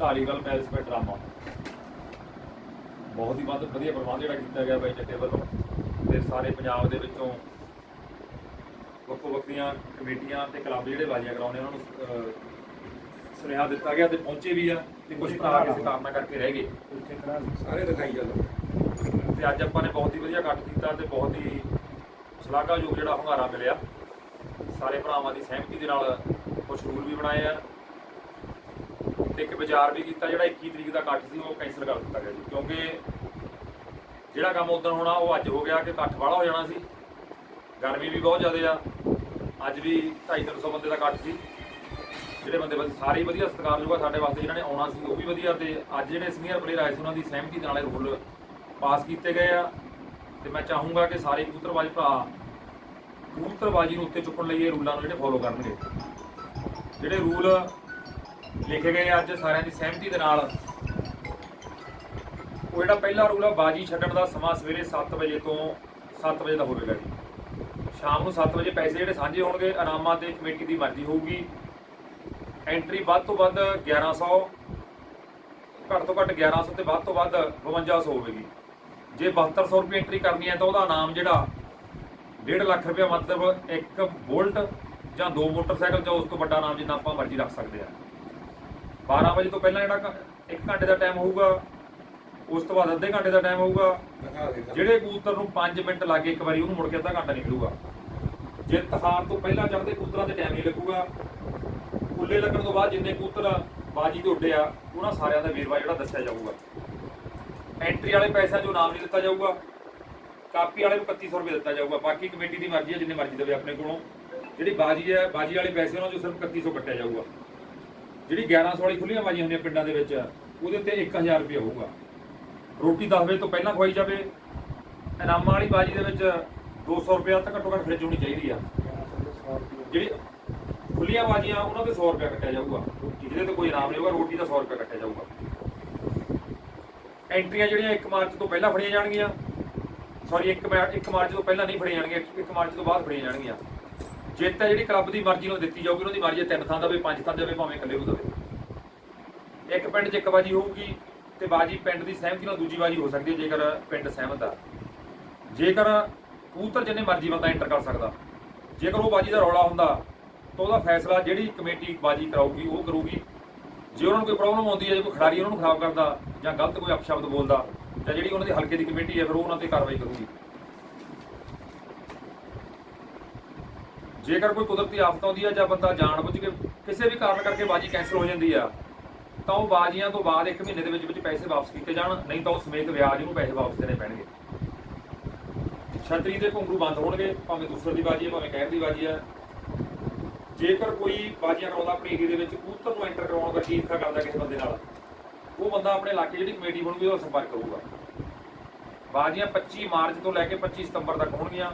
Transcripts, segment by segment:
Dhaliwal palace ਪੇ drama ਬਹੁਤ ਹੀ ਵੱਧ ਵਧੀਆ ਪ੍ਰਬੰਧ ਜਿਹੜਾ ਕੀਤਾ ਗਿਆ ਬਾਈ ਜੱਟੇ ਵੱਲੋਂ। ਤੇ ਸਾਰੇ ਪੰਜਾਬ ਦੇ ਵਿੱਚੋਂ ਵੱਖੋ ਵੱਖਰੀਆਂ ਕਮੇਟੀਆਂ ਤੇ ਕਲੱਬ ਜਿਹੜੇ ਬਾਜ਼ੀਆਂ ਕਰਾਉਂਦੇ ਉਹਨਾਂ ਨੂੰ ਸੁਨੇਹਾ ਦਿੱਤਾ ਗਿਆ ਤੇ ਪਹੁੰਚੇ ਵੀ ਆ ਤੇ ਕੁਝ ਭਰਾ ਕਿਸੇ ਕਾਰਨਾਂ ਕਰਕੇ ਰਹਿ ਗਏ। ਸਾਰੇ ਦਿਖਾਈ ਜਾਂਦੇ ਤੇ ਅੱਜ ਆਪਾਂ ਨੇ ਬਹੁਤ ਹੀ ਵਧੀਆ ਇਕੱਠ ਕੀਤਾ ਤੇ ਬਹੁਤ ਹੀ ਸ਼ਲਾਘਾਯੋਗ ਜਿਹੜਾ ਹੁੰਗਾਰਾ ਮਿਲਿਆ। ਸਾਰੇ ਭਰਾਵਾਂ ਦੀ ਸਹਿਮਤੀ ਦੇ ਨਾਲ ਕੁਝ ਰੂਲ ਵੀ ਬਣਾਏ ਆ। ਤੇ ਇੱਕ ਵਿਚਾਰ ਵੀ ਕੀਤਾ, ਜਿਹੜਾ 21 ਤਰੀਕ ਦਾ ਇਕੱਠ ਸੀ, ਉਹ ਕੈਂਸਲ ਕਰ ਦਿੱਤਾ ਗਿਆ ਜੀ। ਕਿਉਂਕਿ ਜਿਹੜਾ ਕੰਮ ਉਦੋਂ ਹੋਣਾ, ਉਹ ਅੱਜ ਹੋ ਗਿਆ ਕਿ ਇਕੱਠ ਵਾਲਾ ਹੋ ਜਾਣਾ ਸੀ। ਗਰਮੀ ਵੀ ਬਹੁਤ ਜ਼ਿਆਦਾ ਆ। ਅੱਜ ਵੀ 250 ਬੰਦੇ ਦਾ ਇਕੱਠ ਸੀ। ਜਿਹੜੇ ਬੰਦੇ ਸਾਰੇ ਵਧੀਆ ਸਤਿਕਾਰਯੋਗ ਆ ਸਾਡੇ ਵਾਸਤੇ ਜਿਨ੍ਹਾਂ ਨੇ ਆਉਣਾ ਸੀ, ਉਹ ਵੀ ਵਧੀਆ ਤੇ ਅੱਜ ਜਿਹੜੇ ਸੀਨੀਅਰ ਪਲੇਅਰ ਆਏ ਸੀ, ਉਹਨਾਂ ਦੀ ਸਹਿਮਤੀ ਨਾਲ ਇਹ ਰੂਲ ਪਾਸ ਕੀਤੇ ਗਏ ਆ। ਤੇ ਮੈਂ ਚਾਹੂੰਗਾ ਕਿ ਸਾਰੇ ਕਬੂਤਰਬਾਜ਼ ਭਰਾ ਕਬੂਤਰਬਾਜ਼ੀ ਨੂੰ ਉੱਤੇ ਚੁੱਕਣ ਲਈ ਇਹ ਰੂਲਾਂ ਨੂੰ ਜਿਹੜੇ ਫੋਲੋ ਕਰਨਗੇ। ਜਿਹੜੇ ਰੂਲ ਲਿਖੇ ਗਏ ਅੱਜ ਸਾਰਿਆਂ ਦੀ ਸਹਿਮਤੀ ਦੇ ਨਾਲ। ਉਹ ਜਿਹੜਾ ਪਹਿਲਾ ਰੂਲ ਆ, ਬਾਜੀ ਛੱਡਣ ਦਾ ਸਮਾਂ ਸਵੇਰੇ 7 ਵਜੇ ਤੋਂ 7 ਵਜੇ ਦਾ ਹੋਵੇਗਾ ਜੀ। ਸ਼ਾਮ ਨੂੰ 7 ਵਜੇ ਪੈਸੇ ਜਿਹੜੇ ਸਾਂਝੇ ਹੋਣਗੇ ਆਰਾਮਾਂ ਤੇ ਕਮੇਟੀ ਦੀ ਮਰਜ਼ੀ ਹੋਊਗੀ। ਐਂਟਰੀ ਵੱਧ ਤੋਂ ਵੱਧ 1100 ਘੱਟ ਤੋਂ ਘੱਟ 1100 ਤੇ ਵੱਧ ਤੋਂ ਵੱਧ 5200 ਹੋਵੇਗੀ। ਜੇ 7200 ਰੁਪਏ ਐਂਟਰੀ ਕਰਨੀ ਹੈ ਤਾਂ ਉਹਦਾ ਇਨਾਮ ਜਿਹੜਾ 1.5 ਲੱਖ ਰੁਪਏ ਮਤਲਬ ਇੱਕ ਬੋਲਟ ਜਾਂ ਦੋ ਮੋਟਰਸਾਈਕਲ ਜਾਂ ਉਸ ਤੋਂ ਵੱਡਾ ਨਾਮ ਜਿੰਨਾ ਆਪਾਂ ਮਰਜ਼ੀ ਰੱਖ ਸਕਦੇ ਆ 12 ਵਜੇ ਤੋਂ ਪਹਿਲਾਂ ਜਿਹੜਾ 1 ਘੰਟੇ ਦਾ ਟਾਈਮ ਹੋਊਗਾ ਉਸ ਤੋਂ ਬਾਅਦ ਅੱਧੇ ਘੰਟੇ ਦਾ ਟਾਈਮ ਹੋਊਗਾ। ਜਿਹੜੇ ਕਬੂਤਰ ਨੂੰ 5 ਮਿੰਟ ਲੱਗੇ ਇੱਕ ਵਾਰੀ ਉਹਨੂੰ ਮੁੜ ਕੇ ਅੱਧਾ ਘੰਟਾ ਨਹੀਂ ਮਿਲੂਗਾ ਜੇ ਤਹਾਰ ਤੋਂ ਪਹਿਲਾਂ ਚੜ੍ਹਦੇ ਕਬੂਤਰਾਂ ਦੇ ਟਾਈਮ ਨਹੀਂ ਲੱਗੂਗਾ ਉੱਲੇ ਲੱਗਣ ਤੋਂ ਬਾਅਦ ਜਿੰਨੇ ਕਬੂਤਰ ਬਾਜੀ ਦੇ ਉੱਡੇ ਆ ਉਹਨਾਂ ਸਾਰਿਆਂ ਦਾ ਵੇਰਵਾ ਜਿਹੜਾ ਦੱਸਿਆ ਜਾਊਗਾ। ਐਂਟਰੀ ਵਾਲੇ ਪੈਸਿਆਂ 'ਚੋਂ ਨਾਮ ਨਹੀਂ ਦਿੱਤਾ ਜਾਊਗਾ ਕਾਪੀ ਵਾਲੇ ਨੂੰ 3100 ਰੁਪਏ ਦਿੱਤਾ ਜਾਊਗਾ। ਬਾਕੀ ਕਮੇਟੀ ਦੀ ਮਰਜ਼ੀ ਹੈ ਜਿੰਨੇ ਮਰਜ਼ੀ ਦੇਵੇ ਆਪਣੇ ਕੋਲੋਂ। ਜਿਹੜੀ ਬਾਜੀ ਹੈ ਬਾਜੀ ਵਾਲੇ ਪੈਸੇ ਉਹਨਾਂ 'ਚੋਂ ਸਿਰਫ 3100 ਕੱਟਿਆ ਜਾਊਗਾ। ਜਿਹੜੀ 1100 ਵਾਲੀ ਖੁੱਲੀਆਂ ਬਾਜੀਆਂ ਹੁੰਦੀਆਂ ਪਿੰਡਾਂ ਦੇ ਵਿੱਚ, ਉਹਦੇ ਤੇ 1000 ਰੁਪਏ ਹੋਊਗਾ। ਰੋਟੀ 10 ਵਜੇ ਤੋਂ ਪਹਿਲਾਂ ਖਵਾਈ ਜਾਵੇ, ਇਨਾਮਾਂ ਵਾਲੀ ਬਾਜੀ ਦੇ ਵਿੱਚ 200 ਰੁਪਏ ਤਾਂ ਘੱਟੋ ਘੱਟ ਫ੍ਰਿਜ ਹੋਣੀ ਚਾਹੀਦੀ ਆ। ਜਿਹੜੀ ਖੁੱਲੀਆਂ ਬਾਜੀਆਂ ਉਹਨਾਂ ਤੇ 100 ਰੁਪਏ ਕੱਟਿਆ ਜਾਊਗਾ। ਜਿਹਦੇ ਤੇ ਕੋਈ ਇਨਾਮ ਨਹੀਂ ਹੋਊਗਾ, ਰੋਟੀ ਦਾ 100 ਰੁਪਏ ਕੱਟਿਆ ਜਾਊਗਾ। ਐਂਟਰੀਆਂ ਜਿਹੜੀਆਂ 1 ਮਾਰਚ ਤੋਂ ਪਹਿਲਾਂ ਫੜੀਆਂ ਜਾਣਗੀਆਂ। ਸੌਰੀ 1 1 ਮਾਰਚ ਤੋਂ ਪਹਿਲਾਂ ਨਹੀਂ ਫੜੀਆਂ ਜਾਣਗੀਆਂ 1 ਮਾਰਚ ਤੋਂ ਬਾਅਦ ਫੜੀਆਂ ਜਾਣਗੀਆਂ। ਜਿੱਤ ਹੈ ਜਿਹੜੀ ਕਲੱਬ ਦੀ ਮਰਜ਼ੀ ਨਾਲ ਦਿੱਤੀ ਜਾਊਗੀ ਉਹਨਾਂ ਦੀ ਮਰਜ਼ੀ ਹੈ ਤਿੰਨ ਥਾਂ ਦੇਵੇ, ਪੰਜ ਥਾਂ ਦੇਵੇ, ਭਾਵੇਂ ਇਕੱਲੇ ਨੂੰ ਦੇਵੇ। ਇੱਕ ਪਿੰਡ 'ਚ ਇੱਕ ਬਾਜੀ ਹੋਊਗੀ ਤੇ ਬਾਜੀ ਪਿੰਡ ਦੀ ਸਹਿਮਤੀ ਨਾਲ ਦੂਜੀ ਬਾਜੀ ਹੋ ਸਕਦੀ ਹੈ, ਜੇਕਰ ਪਿੰਡ ਸਹਿਮਤ ਆ। ਜੇਕਰ ਕਬੂਤਰ ਜਿੰਨੇ ਮਰਜ਼ੀ ਬੰਦਾ ਐਂਟਰ ਕਰ ਸਕਦਾ। ਜੇਕਰ ਉਹ ਬਾਜੀ ਦਾ ਰੌਲਾ ਹੁੰਦਾ, ਤਾਂ ਉਹਦਾ ਫੈਸਲਾ ਜਿਹੜੀ ਕਮੇਟੀ ਬਾਜੀ ਕਰਾਊਗੀ, ਉਹ ਕਰੂਗੀ। ਜੇ ਉਹਨਾਂ ਨੂੰ ਕੋਈ ਪ੍ਰੋਬਲਮ ਆਉਂਦੀ ਹੈ, ਜੇ ਕੋਈ ਖਿਡਾਰੀ ਉਹਨਾਂ ਨੂੰ ਖਰਾਬ ਕਰਦਾ ਜਾਂ ਗਲਤ ਕੋਈ ਅਪਸ਼ਬਦ ਬੋਲਦਾ, ਤਾਂ ਜਿਹੜੀ ਉਹਨਾਂ ਦੇ ਹਲਕੇ ਦੀ ਕਮੇਟੀ ਹੈ, ਫਿਰ ਉਹ ਉਹਨਾਂ ਤੇ ਕਾਰਵਾਈ ਕਰੂਗੀ। ਜੇਕਰ ਕੋਈ ਕੁਦਰਤੀ ਆਫਤ ਆਉਂਦੀ ਆ ਜਾਂ ਬੰਦਾ ਜਾਣਬੁੱਝ ਕੇ ਕਿਸੇ ਵੀ ਕਾਰਨ ਕਰਕੇ ਬਾਜੀ ਕੈਂਸਲ ਹੋ ਜਾਂਦੀ ਆ, ਤਾਂ ਉਹ ਬਾਜੀਆਂ ਤੋਂ ਬਾਅਦ 1 ਮਹੀਨੇ ਦੇ ਵਿੱਚ ਵਿੱਚ ਪੈਸੇ ਵਾਪਸ ਕੀਤੇ ਜਾਣ, ਨਹੀਂ ਤਾਂ ਉਹ ਸਮੇਤ ਵਿਆਜ ਨੂੰ ਪੈਸੇ ਵਾਪਸ ਦੇਣੇ ਪੈਣਗੇ। ਛਤਰੀ ਦੇ ਘੁੰਗਰੂ ਬੰਦ ਹੋਣਗੇ, ਭਾਵੇਂ ਦੂਸਰੇ ਦੀ ਬਾਜੀ ਹੈ ਭਾਵੇਂ ਕਹਿਰ ਦੀ ਬਾਜੀ ਹੈ ਜੇਕਰ ਕੋਈ ਬਾਜੀਆਂ ਕਰਾਉਂਦਾ ਆਪਣੇ ਏਰੀਏ ਦੇ ਵਿੱਚ, ਕਬੂਤਰ ਨੂੰ ਐਂਟਰ ਕਰਵਾਉਣ ਦਾ ਈਰਖਾ ਕਰਦਾ ਕਿਸੇ ਬੰਦੇ ਨਾਲ, ਉਹ ਬੰਦਾ ਆਪਣੇ ਇਲਾਕੇ ਜਿਹੜੀ ਕਮੇਟੀ ਬਣੂਗੀ, ਉਹਦਾ ਸੰਪਰਕ ਕਰੂਗਾ। ਬਾਜੀਆਂ 25 ਮਾਰਚ ਤੋਂ ਲੈ ਕੇ 25 ਸਤੰਬਰ ਤੱਕ ਹੋਣਗੀਆਂ।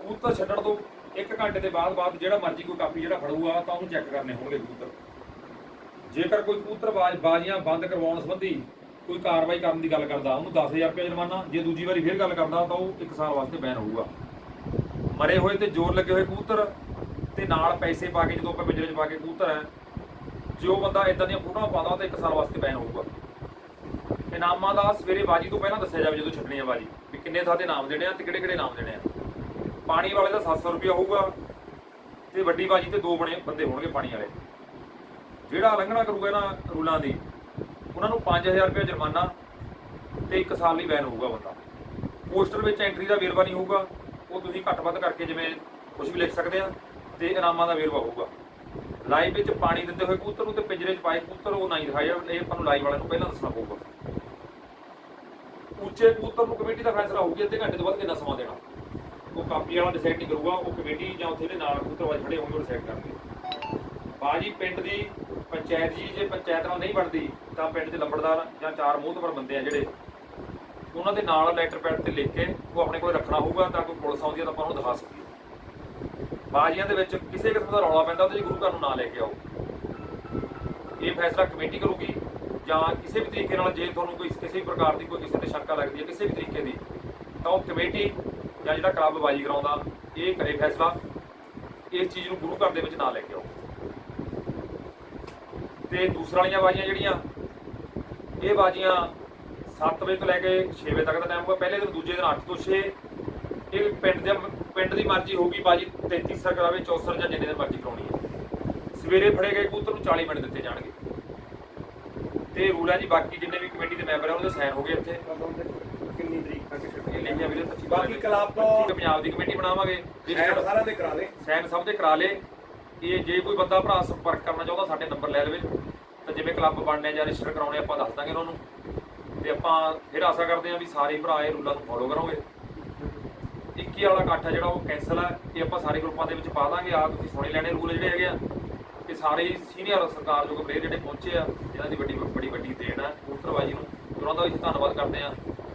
ਕਬੂਤਰ ਛੱਡਣ ਤੋਂ ਇੱਕ ਘੰਟੇ ਦੇ ਬਾਅਦ ਬਾਅਦ ਜਿਹੜਾ ਮਰਜ਼ੀ ਕੋਈ ਕਾਪੀ ਜਿਹੜਾ ਫੜੂਗਾ ਤਾਂ ਉਹਨੂੰ ਚੈੱਕ ਕਰਨੇ ਹੋਣਗੇ ਕਬੂਤਰ। ਜੇਕਰ ਕੋਈ ਕਬੂਤਰ ਬਾਜ ਬਾਜੀਆਂ ਬੰਦ ਕਰਵਾਉਣ ਸੰਬੰਧੀ ਕੋਈ ਕਾਰਵਾਈ ਕਰਨ ਦੀ ਗੱਲ ਕਰਦਾ, ਉਹਨੂੰ 10000 ਰੁਪਏ ਜੁਰਮਾਨਾ, ਜੇ ਦੂਜੀ ਵਾਰੀ ਫੇਰ ਗੱਲ ਕਰਦਾ ਤਾਂ ਉਹ 1 ਸਾਲ ਵਾਸਤੇ ਬੈਨ ਹੋਊਗਾ। ਮਰੇ ਹੋਏ ਤੇ ਜ਼ੋਰ ਲੱਗੇ ਹੋਏ ਕਬੂਤਰ ਤੇ ਨਾਲ ਪੈਸੇ ਪਾ ਕੇ ਜਦੋਂ ਆਪਾਂ ਪਿੰਜਰੇ 'ਚ ਪਾ ਕੇ ਕਬੂਤਰ ਹੈ, ਜੇ ਉਹ ਬੰਦਾ ਇਦਾਂ ਦੀਆਂ ਫੋਟੋਆਂ ਪਾਉਂਦਾ ਤਾਂ 1 ਸਾਲ ਵਾਸਤੇ ਬੈਨ ਹੋਊਗਾ। ਇਨਾਮਾਂ ਦਾ ਸਵੇਰੇ ਬਾਜੀ ਤੋਂ ਪਹਿਲਾਂ ਦੱਸਿਆ ਜਾਵੇ ਜਦੋਂ ਛੱਡਣੀ ਆ ਬਾਜੀ, ਵੀ ਕਿੰਨੇ ਥਾਂ ਤੇ ਨਾਮ ਦੇਣੇ ਆ ਤੇ ਕਿਹੜੇ ਕਿਹੜੇ ਨਾਮ ਦੇਣੇ ਆ। ਪਾਣੀ ਵਾਲੇ ਦਾ 700 ਰੁਪਏ ਹੋਊਗਾ ਤੇ ਵੱਡੀ ਬਾਜੀ ਤੇ ਦੋ ਬਣੇ ਬੰਦੇ ਹੋਣਗੇ ਪਾਣੀ ਵਾਲੇ। ਜਿਹੜਾ ਉਲੰਘਣਾ ਕਰੂਗਾ ਇਹਨਾਂ ਰੂਲਾਂ ਦੀ, ਉਹਨਾਂ ਨੂੰ 5000 ਰੁਪਏ ਜੁਰਮਾਨਾ ਤੇ 1 ਸਾਲ ਲਈ ਬੈਨ ਹੋਊਗਾ ਬੰਦਾ। ਪੋਸਟਰ ਵਿੱਚ ਐਂਟਰੀ ਦਾ ਵੇਰਵਾ ਨਹੀਂ ਹੋਊਗਾ, ਉਹ ਤੁਸੀਂ ਘੱਟ ਵੱਧ ਕਰਕੇ ਜਿਵੇਂ ਕੁਝ ਵੀ ਲਿਖ ਸਕਦੇ ਆ, ਤੇ ਇਨਾਮਾਂ ਦਾ ਵੇਰਵਾ ਹੋਊਗਾ। ਲਾਈਵ ਵਿੱਚ ਪਾਣੀ ਦਿੰਦੇ ਹੋਏ ਕਬੂਤਰ ਨੂੰ ਤੇ ਪਿੰਜਰੇ 'ਚ ਪਾਏ ਕਬੂਤਰ, ਉਹ ਨਹੀਂ ਦਿਖਾਇਆ, ਇਹ ਆਪਾਂ ਨੂੰ ਲਾਈਵ ਵਾਲਿਆਂ ਨੂੰ ਪਹਿਲਾਂ ਦੱਸਣਾ ਪਊਗਾ। ਉੱਚੇ ਕਬੂਤਰ ਨੂੰ ਕਮੇਟੀ ਦਾ ਫੈਸਲਾ ਹੋਊਗੀ, ਅੱਧੇ ਘੰਟੇ ਤੋਂ ਬਾਅਦ ਕਿੰਨਾ ਸਮਾਂ ਦੇਣਾ। ਉਹ ਕਾਪੀ ਵਾਲਾ ਡਿਸਾਈਡ ਨਹੀਂ ਕਰੂਗਾ, ਉਹ ਕਮੇਟੀ ਜਾਂ ਉੱਥੇ ਦੇ ਨਾਲ ਕਬੂਤਰਬਾਜ਼ ਖੜੇ ਹੋਣਗੇ, ਉਹ ਡਿਸਾਈਡ ਕਰਨਗੇ। ਬਾਜੀ, ਪਿੰਡ ਦੀ ਪੰਚਾਇਤ ਜੀ, ਜੇ ਪੰਚਾਇਤ ਨਾਲ ਨਹੀਂ ਬਣਦੀ, ਤਾਂ ਪਿੰਡ ਦੇ ਲੰਬੜਦਾਰ ਜਾਂ ਚਾਰ ਮੋਹਤਵਰ ਬੰਦੇ ਆ ਜਿਹੜੇ, ਉਹਨਾਂ ਦੇ ਨਾਲ ਲੈਟਰ ਪੈਡ ਤੇ ਲਿਖ ਕੇ ਉਹ ਆਪਣੇ ਕੋਲ ਰੱਖਣਾ ਹੋਊਗਾ, ਤਾਂ ਕੋਈ ਪੁਲਿਸ ਆਉਂਦੀ ਹੈ ਤਾਂ ਆਪਾਂ ਉਹਨੂੰ ਦਿਖਾ ਸਕੀਏ। ਬਾਜੀਆਂ ਦੇ ਵਿੱਚ ਕਿਸੇ ਕਿਸਮ ਦਾ ਰੌਲਾ ਪੈਂਦਾ, ਉਹਦੇ 'ਚ ਗੁਰੂ ਘਰ ਨੂੰ ਨਾ ਲੈ ਕੇ ਆਓ। ਇਹ ਫੈਸਲਾ ਕਮੇਟੀ ਕਰੂਗੀ, ਜਾਂ ਕਿਸੇ ਵੀ ਤਰੀਕੇ ਨਾਲ ਜੇ ਤੁਹਾਨੂੰ ਕੋਈ ਕਿਸੇ ਵੀ ਪ੍ਰਕਾਰ ਦੀ ਕੋਈ ਕਿਸੇ ਤੇ ਸ਼ੰਕਾ ਲੱਗਦੀ ਹੈ ਕਿਸੇ ਵੀ ਤਰੀਕੇ ਦੀ, ਤਾਂ ਉਹ ਕਮੇਟੀ ਜਾਂ ਜਿਹੜਾ ਕਲੱਬ ਬਾਜੀ ਕਰਾਉਂਦਾ, ਇਹ ਕਰੇ ਫੈਸਲਾ, ਇਸ ਚੀਜ਼ ਨੂੰ ਗੁਰੂ ਘਰ ਦੇ ਵਿੱਚ ਨਾ ਲੈ ਕੇ ਆਓ। ਤੇ ਦੂਸਰਾ ਵਾਲੀਆਂ ਬਾਜੀਆਂ ਜਿਹੜੀਆਂ, ਇਹ ਬਾਜੀਆਂ 7 ਵਜੇ ਤੋਂ ਲੈ ਕੇ 6 ਵਜੇ ਤੱਕ ਦਾ ਟਾਈਮ ਹੋਊਗਾ। ਪਹਿਲੇ ਦਿਨ, ਦੂਜੇ ਦਿਨ 8 ਤੋਂ 6 ਇਹ ਪਿੰਡ ਦੇ ਪਿੰਡ ਦੀ ਮਰਜ਼ੀ ਹੋਊਗੀ, ਬਾਜੀ 33 ਸਰ ਕਰਾਵੇ 64 ਜਾਂ ਜਿੰਨੇ ਦੀ ਮਰਜ਼ੀ ਕਰਾਉਣੀ ਹੈ। ਸਵੇਰੇ ਫੜੇ ਗਏ ਕਬੂਤਰ ਨੂੰ 40 ਮਿੰਟ ਦਿੱਤੇ ਜਾਣਗੇ। ਤੇ ਰੂਲ ਹੈ ਜੀ, ਬਾਕੀ ਜਿੰਨੇ ਵੀ ਕਮੇਟੀ ਦੇ ਮੈਂਬਰ ਆ, ਉਹਨਾਂ ਦੇ ਸਾਈਨ ਹੋ ਗਏ ਇੱਥੇ। ਕਿੰਨੀ ਤਰੀਕ ਤੱਕ ਛੁੱਟੀ ਇਹ ਲਿਖਿਆ ਵੀਰੇ 25 ਬਾਕੀ ਕਲੱਬ- 25 ਪੰਜਾਬ ਦੀ ਕਮੇਟੀ ਬਣਾਵਾਂਗੇ। ਨਾਲ ਸਾਰਿਆਂ ਦੇ ਕਰਾ ਦੇ ਸਾਈਨ ਸਭ ਦੇ ਕਰਾ ਲੇ। ਇਹ ਜੇ ਕੋਈ ਬੰਦਾ ਭਰਾ ਸੰਪਰਕ ਕਰਨਾ ਚਾਹੁੰਦਾ ਸਾਡੇ ਨੰਬਰ ਲੈ ਲਵੇ। ਤਾਂ ਜਿਵੇਂ ਕਲੱਬ ਬਣਨੇ ਜਾਂ ਰਜਿਸਟਰ ਕਰਾਉਣੇ ਆਪਾਂ ਦੱਸ ਦਾਂਗੇ ਉਹਨਾਂ ਨੂੰ। ਤੇ ਆਪਾਂ ਫਿਰ ਆਸ਼ਾ ਕਰਦੇ ਹਾਂ ਵੀ ਸਾਰੇ ਭਰਾ ਇਹ ਰੂਲਾਂ ਨੂੰ ਫੋਲੋ ਕਰੋਗੇ। 21 ਵਾਲਾ ਇਕੱਠ ਆ ਜਿਹੜਾ ਉਹ ਕੈਨਸਲ ਹੈ ਇਹ ਆਪਾਂ ਸਾਰੇ ਗਰੁੱਪਾਂ ਦੇ ਵਿੱਚ ਪਾ ਦਾਂਗੇ। ਆ ਤੁਸੀਂ ਸੁਣੇ ਲੈਣੇ ਰੂਲ ਜਿਹੜੇ ਹੈਗੇ ਆ। ਕਿ ਸਾਰੇ ਸੀਨੀਅਰ ਸਰਕਾਰਯੋਗ ਪਲੇਅਰ ਜਿਹੜੇ ਪਹੁੰਚੇ ਆ ਜਿਨ੍ਹਾਂ ਦੀ ਵੱਡੀ ਬੜੀ ਵੱਡੀ ਦੇਣ ਹੈ ਕਬੂਤਰਬਾਜੀ ਨੂੰ। ਉਹਨਾਂ ਦਾ ਵੀ ਧੰਨਵਾਦ ਕਰਦੇ ਆ